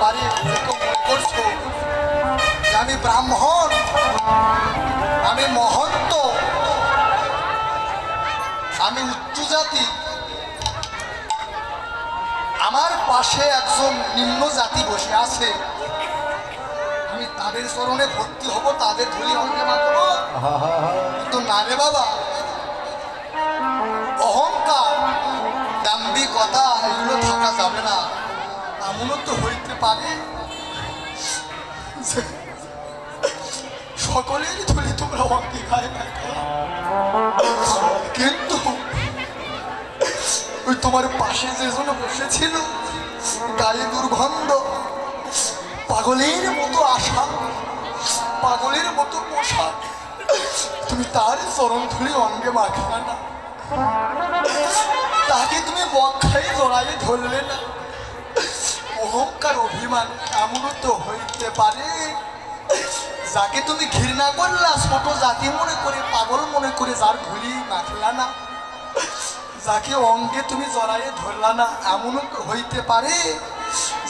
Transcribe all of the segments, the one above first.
মনে করছ যে আমি ব্রাহ্মণ, আমি মহন্ত, আমি উচ্চ জাতি, আমার পাশে একজন নিম্ন জাতি বসে আছে, আমি তাদের চরণে ভর্তি হব, তাদের ধুলি অঙ্গে মাত্র কিন্তু না রে বাবা, অহংকার, দাম্ভিকতা এগুলো থাকা যাবে না। এমনও তো হইতে পারে সকলেরই ধুলি তোমরা গায়ে খাও। কিন্তু ওই তোমার পাশে যে জন বসেছিল, গায়ে দুর্গন্ধ, পাগলের মতো আশা, পাগলের মতো পোশাক তুমি তার চরণ ধুলি অঙ্গে মাখা না তাকে তুমি বক্ষাই জড়াই ধরলে না অহংকার অভিমান এমনও তো হইতে পারে। যাকে তুমি ঘৃণা করলা ছোট জাতি মনে করে পাগল মনে করে যার ধুলি মাখলা না। যাকে অঙ্গে তুমি জড়াইয়ে ধরলা না এমনও তো হইতে পারে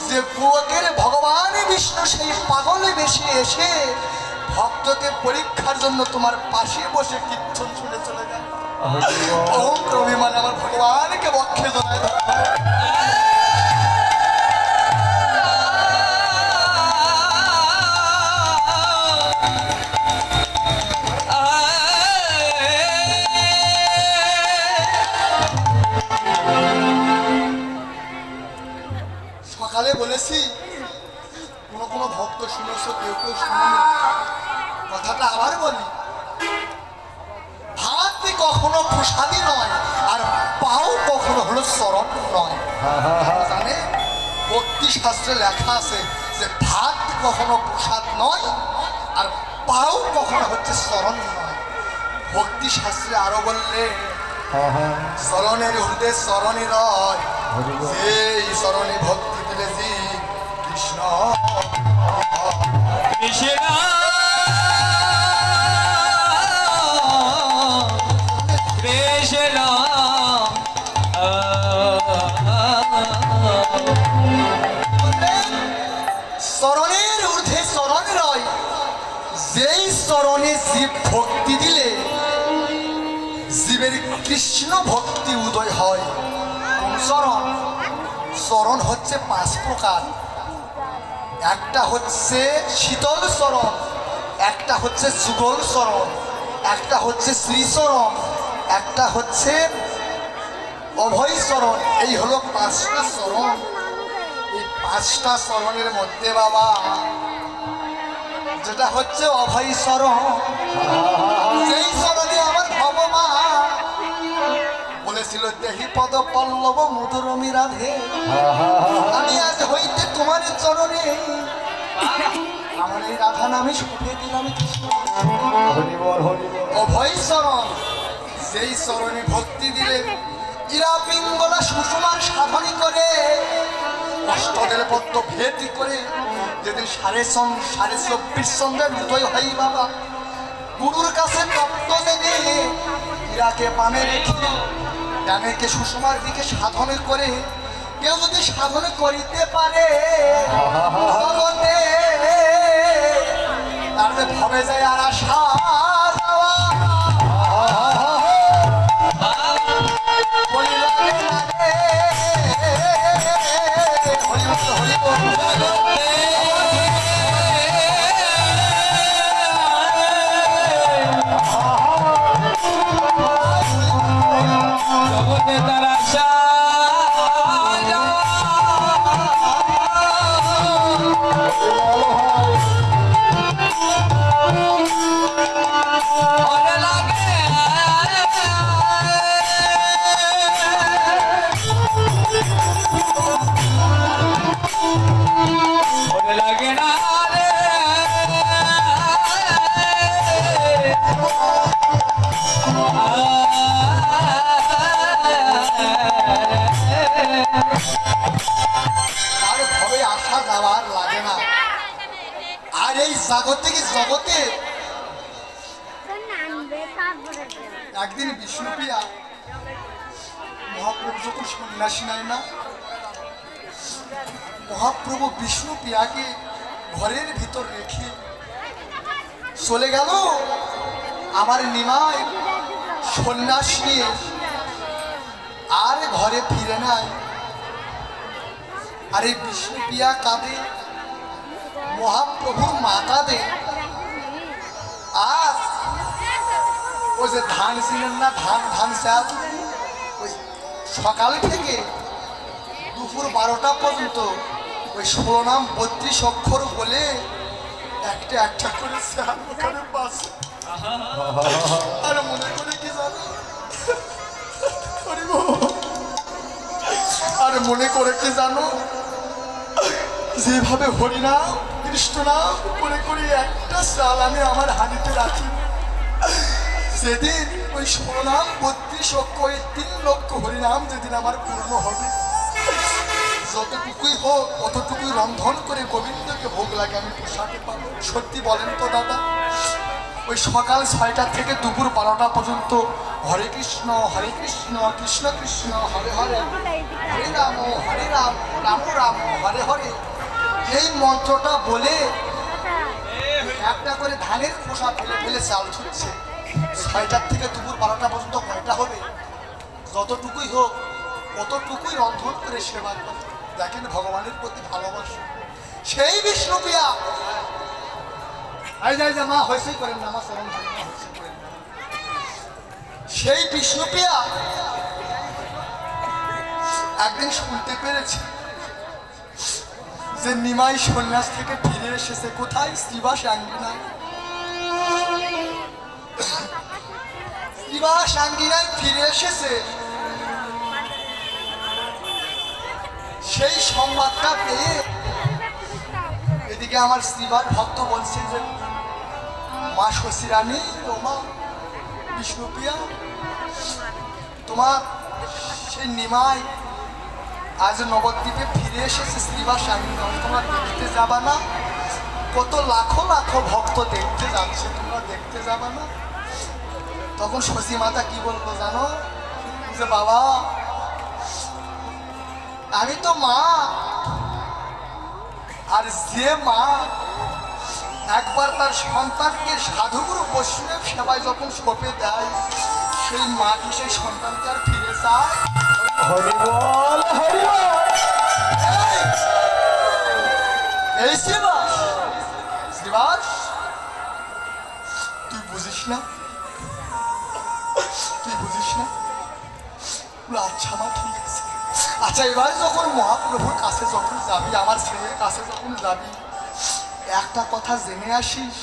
যে বুয়কের ভগবান বিষ্ণু সেই পাগলে বেশি এসে ভক্তকে পরীক্ষার জন্য তোমার পাশে বসে কীর্তন শুনে চলে যায়। অহংকার অভিমান আমার ভগবানকে বক্ষে জড়ায় কখনো প্রসাদী নয় আর পাও কখনো হলো চরণ নয়। জানে ভক্তি শাস্ত্রে লেখা আছে যে ভাত কখনো প্রসাদ নয় আর পাও কখনো হচ্ছে চরণ নয়। ভক্তি শাস্ত্রে আরও বললে চরণের হৃদয় চরণে রয় সেই চরণে ভক্তি দিলে জি কৃষ্ণ। কৃষ্ণ। কৃষ্ণ চরণের ঊর্ধ্বে চরণ রয়। যেই চরণে জীব ভক্তি দিলে জীবের কৃষ্ণ ভক্তি উদয় হয়। চরণ। চরণ হচ্ছে পাঁচ প্রকার। একটা হচ্ছে শীতল চরণ, একটা হচ্ছে যুগল চরণ, একটা হচ্ছে শ্রীচরণ একটা হচ্ছে অভয় চরণ এই হলো পাঁচটা চরণ এই পাঁচটা চরণের মধ্যে বাবা যেটা হচ্ছে অভয় চরণ সেই চরণে আমার ভগবান বলেছিল দেহি পদ পল্লব মধুরমি রাধে আমি আজ হইতে তোমার চরণে। আমার এই রাধা নামে শুভে দিলাম কৃষ্ণ। অভয় চরণ সেই চরণে ভক্তি দিলে ইরা পিঙ্গলা সুষমার সাধনী করে। অষ্টদের পদ্ম ভেটি করে যেদিন সাড়ে সন সাড়ে চব্বিশ চন্দ্রের উদয় হয় বাবা। গুরুর কাছে তপ্ত জেনে ইরাকে পানে রেখে ডানেকে সুষমার দিকে সাধনে করে। কেউ যদি সাধনে করিতে পারে জগতে তার ভবে যায় আর আশা। জাগতিক জগতে? একদিন বিষ্ণুপ্রিয়া মহাপ্রভু যখন সন্ন্যাসী নেয় না? মহাপ্রভু বিষ্ণু পিয়াকে ঘরের ভিতর রেখে চলে গেল? আমার নিমায় সন্ন্যাস নিয়ে আর ঘরে ফিরে নাই। আর এই বিষ্ণু পিয়া কাঁদে। মহাপ্রভুর মা কাঁদে আর ওই যে ধান ছিলেন না, ধান ধান চাল, ওই সকাল থেকে দুপুর বারোটা পর্যন্ত ওই ষোলো নাম বত্রিশ অক্ষর বলে একটা একটা করে চাল ওখানে পাশে আর মনে করে কি জানো। আর মনে করে কি জানো? যেভাবে হরিনাম কৃষ্ণ করে একটা আমি আমার রাখি। ওই তিন লক্ষ হরিনাম যেদিন আমার হবে। যতটুকুই হোক রন্ধন করে গোবিন্দকে ভোগ লাগে, আমি পোশাকে পাবো। সত্যি বলেন তো দাদা, ওই সকাল ছয়টা থেকে দুপুর বারোটা পর্যন্ত হরে কৃষ্ণ হরে কৃষ্ণ কৃষ্ণ কৃষ্ণ, হরে হরে। হরে রাম হরে রাম রাম রাম, হরে হরে। এই মন্ত্রটা বলে একটা করে ধানের খোসা ফেলে ফেলে চাল ছুটছে। ছয়টার থেকে দুপুর বারোটা পর্যন্ত কয়টা হবে। যতটুকুই হোক অতটুকুই রন্ধন করে সেবা করে দেখেন ভগবানের প্রতি ভালোবাসা। সেই বিষ্ণুপ্রিয়া আই যাই যা মা হয়েছেই করেন না আমার চরণ সেই বিষ্ণুপ্রিয়া একদিন শুনতে পেরেছি। যে নিমাই সন্ন্যাস থেকে ফিরে এসেছে। কোথায়? শ্রীবাস আঙ্গিনায়। শ্রীবাস আঙ্গিনায় ফিরে এসেছে। সেই সংবাদটা পেয়ে এদিকে আমার শ্রীবার ভক্ত বলছে যে, মা শশী রানী ও মা বিষ্ণুপ্রিয়া, তোমার সেই নিমাই আজ নবদ্বীপে ফিরে এসেছে শ্রীবাস আঙ্গিনায় তোমরা দেখতে যাবা না। কত লাখো লাখো ভক্ত দেখতে যাচ্ছে। তোমরা দেখতে যাবা না। তখন শশী মাতা কি বলব জানো? যে বাবা, আমি তো মা। আর যে মা, একবার তার সন্তানকে সাধুগুরু বৈষ্ণব সেবায় যখন সঁপে দেয়, সেই মা কি সেই সন্তানকে আর ফিরে চায়? হরি বল শ্রীবাস শ্রীবাস, তুই বুঝিস না? তুই বুঝিস না? আচ্ছা মা, ঠিক আছে। আচ্ছা এবার যখন মহাপ্রভুর কাছে যখন যাবি, আমার ছেলের কাছে যখন যাবি, একটা কথা জেনে আসিস,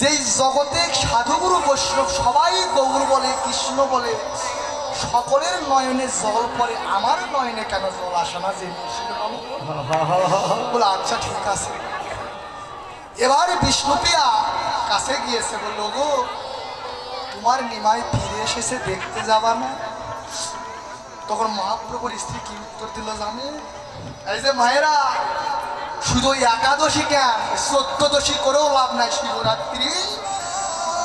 যেই জগতে সাধুগুরু বৈষ্ণব সবাই গৌর বলে, কৃষ্ণ বলে সকলের নয়নে জল পরে আমার নয়নে কেন জল আসে না যে বলে আচ্ছা ঠিক আছে। এবার বিষ্ণুপ্রিয়া কাছে গিয়েছে, বলল গো তোমার নিমাই ফিরে এসেছে, দেখতে যাবা না? তখন মহাপ্রভুর স্ত্রী কি উত্তর দিল জানে? এই যে মায়েরা, শুধু একাদশী কেন? চোদ্দদশী করেও লাভ নাই, শিবরাত্রি।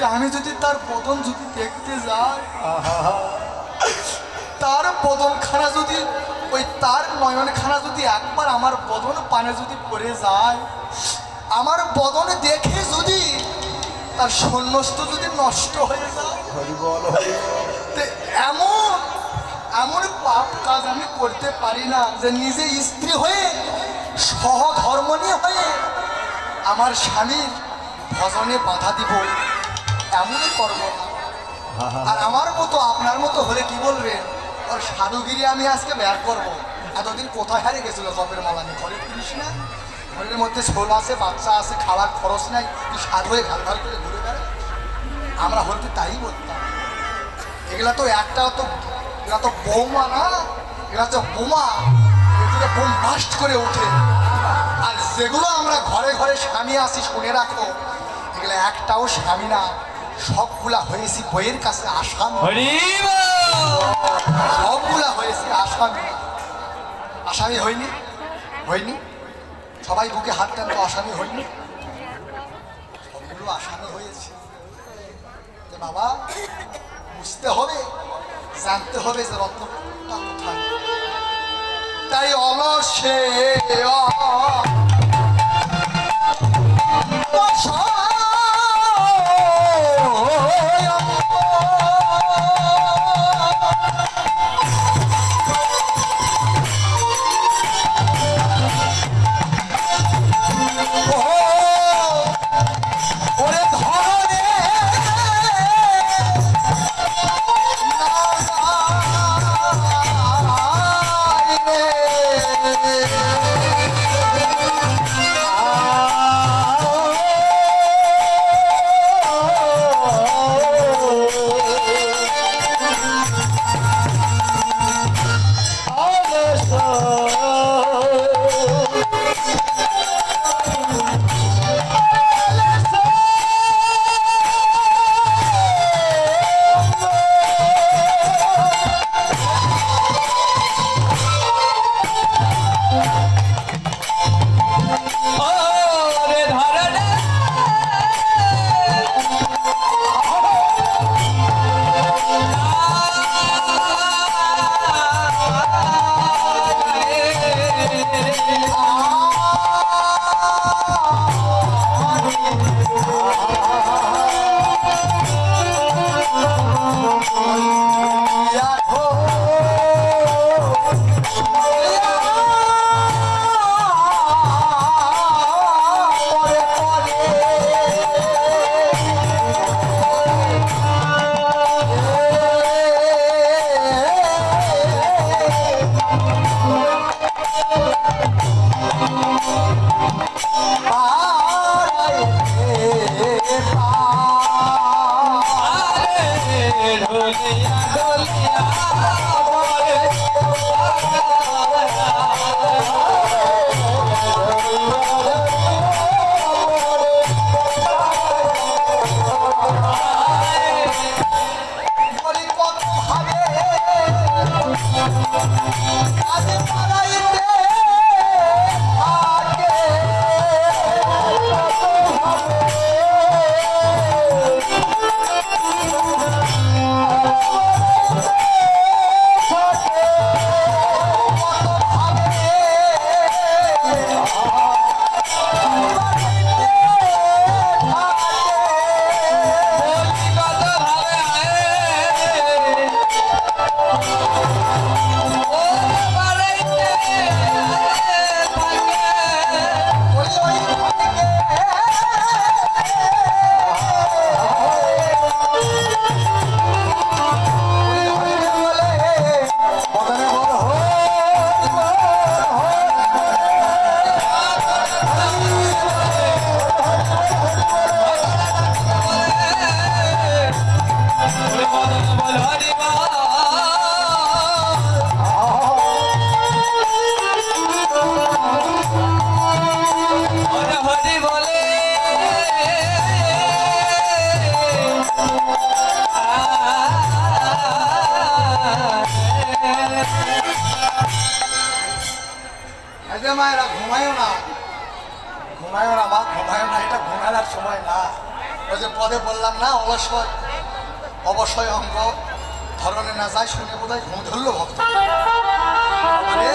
আমি যদি তার বদন যদি দেখতে যাই তার বদনখানা যদি ওই তার নয়নখানা যদি একবার আমার বদন পানে যদি পড়ে যায় আমার বদন দেখে যদি তার সন্ন্যস্ত যদি নষ্ট হয়ে যায় এমন এমন পাপ কাজ আমি করতে পারি না যে নিজে স্ত্রী হয়ে সহধর্মণী হয়ে আমার স্বামীর ভজনে বাধা দিব। এমনই করব। আর আমার মতো, আপনার মতো হলে কি বলবেন? ওর সাধুগিরি আমি আজকে বের করব। এতদিন কোথায় হারিয়ে গেছিল জপের মালা নিয়ে? ঘরে ফিরিস না? ঘরের মধ্যে ছোল আছে, বাচ্চা আছে, খাওয়ার খরচ নাই। তুই সাধু হয়ে ঘাল ঘাল করে ঘুরে বেড়া। আমরা হয়তো তাই বলতাম। এগুলা তো একটা তো এগুলা তো বৌমা না? এগুলা তো বোমা। এগুলো বোম বাস্ট করে ওঠে। আর যেগুলো আমরা ঘরে ঘরে স্বামী আসি শুনে রাখো, এগুলো একটাও স্বামী না। সবগুলা হয়েছি বইয়ের কাছে আসামি। সবগুলা হয়েছে আসামি। আসামি হয়নি? হয়নি? সবাই বুকে হাত টান তো আসামি হয়নি? সবগুলো আসামি হয়েছে। যে বাবা বুঝতে হবে জানতে হবে যে রত্নটা কোথায়। তাই অলসে ওরে আজ পাড়াইতে ওই যে পদে বললাম না, অবশ্যই অবশ্যই অঙ্গ ধরনে না যায়, শুনে বোধ হয় ঘুম ধরল ভক্ত। আরে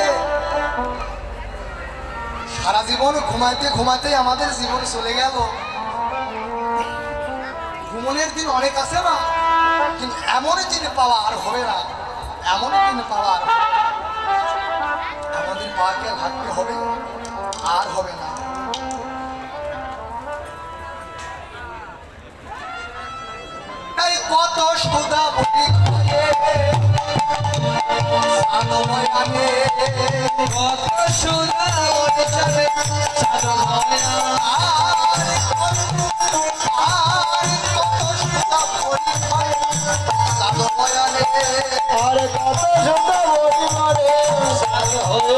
সারা জীবন ঘুমাইতে ঘুমাইতে আমাদের জীবন চলে গেল। ঘুমনের দিন অনেক আছে না, কিন্তু এমনই দিন পাওয়া আর হবে না, এমনই দিন পাওয়া আর হবে না। আমাদের পাকে ভাগ্যে হবে, আর হবে না। কত সুদা বলি খায়ে সাধময় কত সুদা ওরে চলে সাধু আর কত সুদা বলি মারে সাধু আ